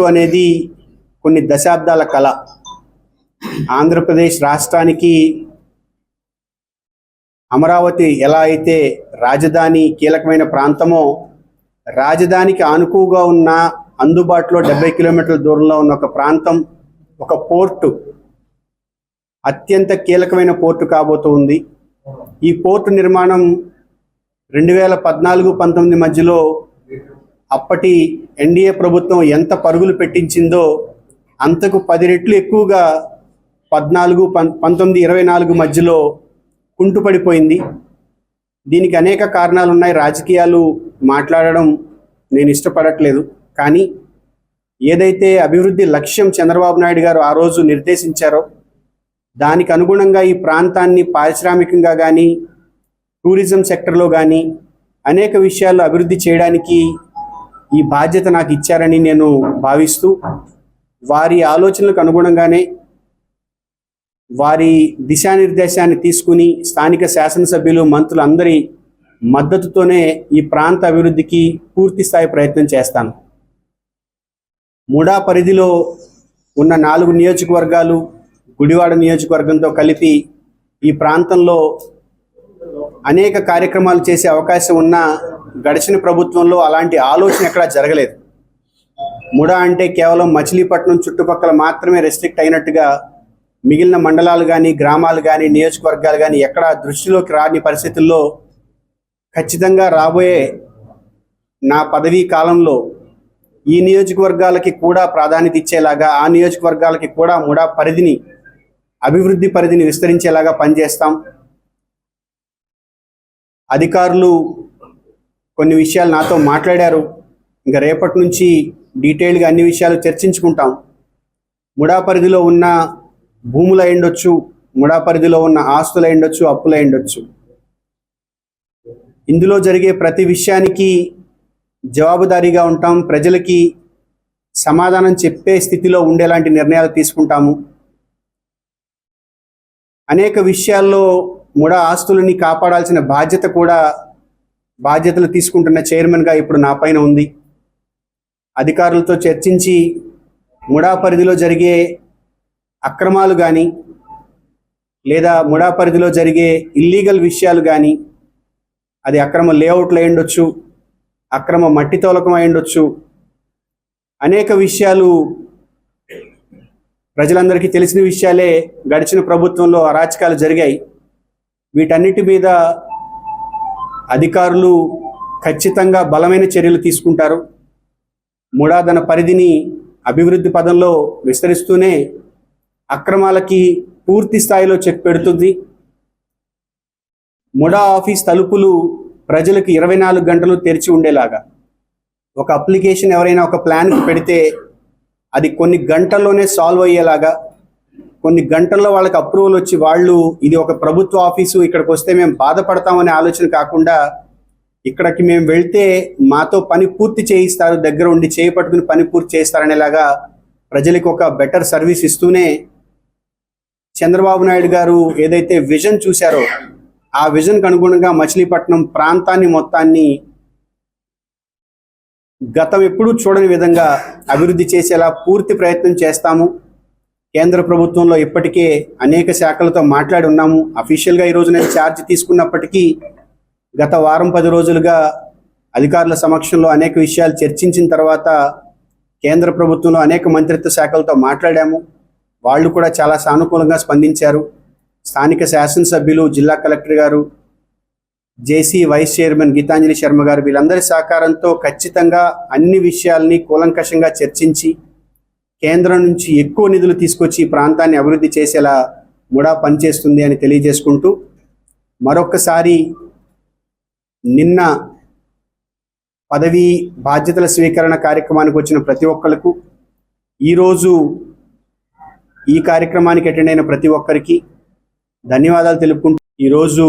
Port అనేది కొన్ని దశాబ్దాల కళ. ఆంధ్రప్రదేశ్ రాష్ట్రానికి అమరావతి ఎలా అయితే రాజధాని కీలకమైన ప్రాంతమో రాజధానికి ఆనుకుగా ఉన్న అందుబాటులో డెబ్బై కిలోమీటర్ల దూరంలో ఉన్న ఒక ప్రాంతం ఒక పోర్టు అత్యంత కీలకమైన పోర్టు కాబోతుంది ఈ పోర్టు నిర్మాణం రెండు వేల పద్నాలుగు పంతొమ్మిది మధ్యలో అప్పటి ఎన్డీఏ ప్రభుత్వం ఎంత పరుగులు పెట్టించిందో అంతకు పది రెట్లు ఎక్కువగా పద్నాలుగు పం పంతొమ్మిది ఇరవై నాలుగు మధ్యలో కుంటుపడిపోయింది. దీనికి అనేక కారణాలు ఉన్నాయి రాజకీయాలు మాట్లాడడం నేను ఇష్టపడట్లేదు. కానీ ఏదైతే అభివృద్ధి లక్ష్యం చంద్రబాబు నాయుడు గారు ఆ రోజు నిర్దేశించారో దానికి అనుగుణంగా ఈ ప్రాంతాన్ని పారిశ్రామికంగా కానీ టూరిజం సెక్టర్లో కానీ అనేక విషయాల్లో అభివృద్ధి చేయడానికి ఈ బాధ్యత నాకు ఇచ్చారని నేను భావిస్తూ వారి ఆలోచనలకు అనుగుణంగానే వారి దిశానిర్దేశాన్ని తీసుకుని స్థానిక శాసనసభ్యులు మంత్రులు అందరి మద్దతుతోనే ఈ ప్రాంత అభివృద్ధికి పూర్తి స్థాయి ప్రయత్నం చేస్తాను. ముడా పరిధిలో ఉన్న నాలుగు నియోజకవర్గాలు గుడివాడ నియోజకవర్గంతో కలిపి ఈ ప్రాంతంలో అనేక కార్యక్రమాలు చేసే అవకాశం ఉన్న గడిచిన ప్రభుత్వంలో అలాంటి ఆలోచన ఎక్కడా జరగలేదు. ముడా అంటే కేవలం మచిలీపట్నం చుట్టుపక్కల మాత్రమే రెస్ట్రిక్ట్ అయినట్టుగా మిగిలిన మండలాలు కానీ గ్రామాలు కానీ నియోజకవర్గాలు కానీ ఎక్కడా దృష్టిలోకి రాని పరిస్థితుల్లో ఖచ్చితంగా రాబోయే నా పదవీ కాలంలో ఈ నియోజకవర్గాలకి కూడా ప్రాధాన్యత ఇచ్చేలాగా ఆ నియోజకవర్గాలకి కూడా ముడా పరిధిని అభివృద్ధి పరిధిని విస్తరించేలాగా పనిచేస్తాం. అధికారులు కొన్ని విషయాలు నాతో మాట్లాడారు. ఇంకా రేపటి నుంచి డీటెయిల్గా అన్ని విషయాలు చర్చించుకుంటాం. ముడా పరిధిలో ఉన్న భూములు అయిండొచ్చు ముడా పరిధిలో ఉన్న ఆస్తులు అయిండొచ్చు అప్పులు అయిండొచ్చు. ఇందులో జరిగే ప్రతి విషయానికి జవాబుదారీగా ఉంటాం ప్రజలకి సమాధానం చెప్పే స్థితిలో ఉండేలాంటి నిర్ణయాలు తీసుకుంటాము. అనేక విషయాల్లో ముడా ఆస్తులని కాపాడాల్సిన బాధ్యత కూడా బాధ్యతలు తీసుకుంటున్న చైర్మన్గా ఇప్పుడు నా పైన ఉంది. అధికారులతో చర్చించి ముడా పరిధిలో జరిగే అక్రమాలు కానీ లేదా ముడా పరిధిలో జరిగే ఇల్లీగల్ విషయాలు కానీ అది అక్రమ లేఅవుట్లు అయ్యుండొచ్చు అక్రమ మట్టి తోలకం అయ్యుండొచ్చు అనేక విషయాలు ప్రజలందరికీ తెలిసిన విషయాలే గడిచిన ప్రభుత్వంలో అరాచకాలు జరిగాయి. వీటన్నిటి మీద అధికారులు ఖచ్చితంగా బలమైన చర్యలు తీసుకుంటారు. మూడాదన పరిధిని అభివృద్ధి పదంలో విస్తరిస్తూనే అక్రమాలకి పూర్తి స్థాయిలో చెక్ పెడుతుంది. ముడా ఆఫీస్ తలుపులు ప్రజలకు ఇరవై నాలుగు గంటలు తెరిచి ఉండేలాగా. ఒక అప్లికేషన్ ఎవరైనా ఒక ప్లాన్కి పెడితే అది కొన్ని గంటల్లోనే సాల్వ్ అయ్యేలాగా కొన్ని గంటల్లో వాళ్ళకి అప్రూవల్ వచ్చి వాళ్ళు ఇది ఒక ప్రభుత్వ ఆఫీసు ఇక్కడికి వస్తే మేము బాధపడతామనే ఆలోచన కాకుండా ఇక్కడికి మేము వెళ్తే మాతో పని పూర్తి చేయిస్తారు దగ్గర ఉండి చేయి పట్టుకుని పని పూర్తి చేస్తారనేలాగా ప్రజలకు ఒక బెటర్ సర్వీస్ ఇస్తూనే చంద్రబాబు నాయుడు గారు ఏదైతే విజన్ చూశారో ఆ విజన్కి అనుగుణంగా మచిలీపట్నం ప్రాంతాన్ని మొత్తాన్ని గతం ఎప్పుడూ చూడని విధంగా అభివృద్ధి చేసేలా పూర్తి ప్రయత్నం చేస్తాము. కేంద్ర ప్రభుత్వంలో ఇప్పటికే అనేక శాఖలతో మాట్లాడి ఉన్నాము. అఫీషియల్గా ఈ నేను ఛార్జ్ తీసుకున్నప్పటికీ గత వారం పది రోజులుగా అధికారుల సమక్షంలో అనేక విషయాలు చర్చించిన తర్వాత కేంద్ర ప్రభుత్వంలో అనేక మంత్రిత్వ శాఖలతో మాట్లాడాము. వాళ్ళు కూడా చాలా సానుకూలంగా స్పందించారు. స్థానిక శాసనసభ్యులు జిల్లా కలెక్టర్ గారు JC vice chairman Geetanjali Sharma గారు వీళ్ళందరి సహకారంతో ఖచ్చితంగా అన్ని విషయాల్ని కూలంకషంగా చర్చించి కేంద్రం నుంచి ఎక్కువ నిధులు తీసుకొచ్చి ఈ ప్రాంతాన్ని అభివృద్ధి చేసేలా ముడా పనిచేస్తుంది అని తెలియజేసుకుంటూ మరొక్కసారి నిన్న పదవి బాధ్యతల స్వీకరణ కార్యక్రమానికి వచ్చిన ప్రతి ఒక్కరికి ఈరోజు ఈ కార్యక్రమానికి అటెండ్ అయిన ప్రతి ఒక్కరికి ధన్యవాదాలు తెలుపుకుంటూ ఈరోజు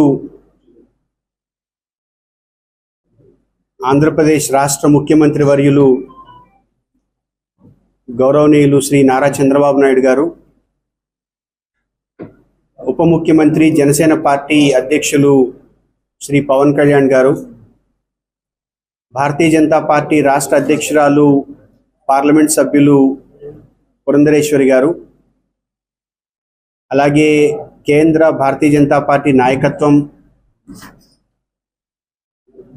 ఆంధ్రప్రదేశ్ రాష్ట్ర ముఖ్యమంత్రి వర్యులు గౌరవనీయులు శ్రీ నారా చంద్రబాబు నాయుడు గారు ఉప ముఖ్యమంత్రి జనసేన పార్టీ అధ్యక్షులు శ్రీ పవన్ కళ్యాణ్ గారు భారతీయ జనతా పార్టీ రాష్ట్ర అధ్యక్షురాలు పార్లమెంట్ సభ్యులు పురంధరేశ్వరి గారు అలాగే కేంద్ర భారతీయ జనతా పార్టీ నాయకత్వం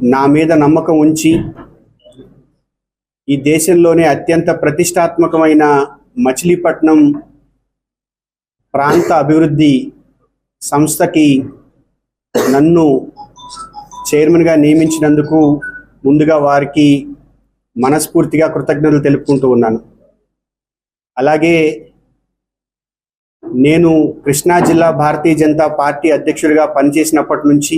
నా మీద నమ్మకం ఉంచి ఈ దేశంలోనే అత్యంత ప్రతిష్టాత్మకమైన మచిలీపట్నం ప్రాంత అభివృద్ధి సంస్థకి నన్ను చైర్మన్గా నియమించినందుకు ముందుగా వారికి మనస్ఫూర్తిగా కృతజ్ఞతలు తెలుపుకుంటూ ఉన్నాను. అలాగే నేను కృష్ణా జిల్లా భారతీయ జనతా పార్టీ అధ్యక్షుడిగా పనిచేసినప్పటి నుంచి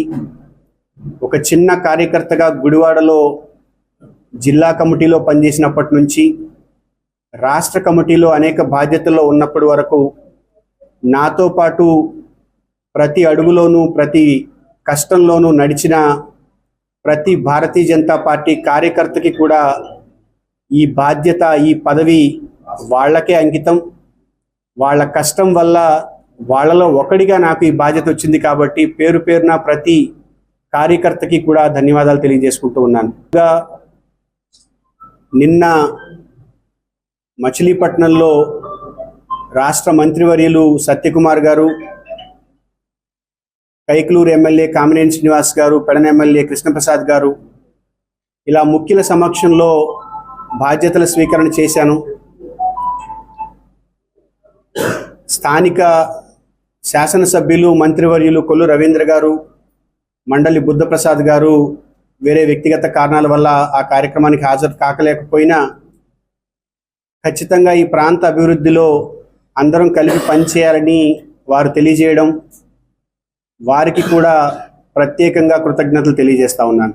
ఒక చిన్న కార్యకర్తగా గుడివాడలో జిల్లా కమిటీలో పనిచేసినప్పటి నుంచి రాష్ట్ర కమిటీలో అనేక బాధ్యతల్లో ఉన్నప్పటి వరకు నాతో పాటు ప్రతి అడుగులోనూ ప్రతి కష్టంలోనూ నడిచిన ప్రతి భారతీయ జనతా పార్టీ కార్యకర్తకి కూడా ఈ బాధ్యత ఈ పదవి వాళ్ళకే అంకితం. వాళ్ళ కష్టం వల్ల వాళ్ళలో ఒకడిగా నాకు ఈ బాధ్యత వచ్చింది కాబట్టి పేరు పేరున ప్రతి కార్యకర్తకి కూడా ధన్యవాదాలు తెలియజేసుకుంటూ ఉన్నాను. ఇంకా నిన్న మచిలీపట్నంలో రాష్ట్ర మంత్రివర్యులు సత్యకుమార్ గారు కైకలూరు ఎమ్మెల్యే కామినేని శ్రీనివాస్ గారు పెడన ఎమ్మెల్యే కృష్ణప్రసాద్ గారు ఇలా ముఖ్యుల సమక్షంలో బాధ్యతల స్వీకరణ చేశాను. స్థానిక శాసనసభ్యులు మంత్రివర్యులు కొల్లు రవీంద్ర గారు మండలి బుద్ధప్రసాద్ గారు వేరే వ్యక్తిగత కారణాల వల్ల ఆ కార్యక్రమానికి హాజరు కాకలేకపోయినా ఖచ్చితంగా ఈ ప్రాంత అభివృద్ధిలో అందరం కలిపి పనిచేయాలని వారు తెలియజేయడం వారికి కూడా ప్రత్యేకంగా కృతజ్ఞతలు తెలియజేస్తా ఉన్నాను.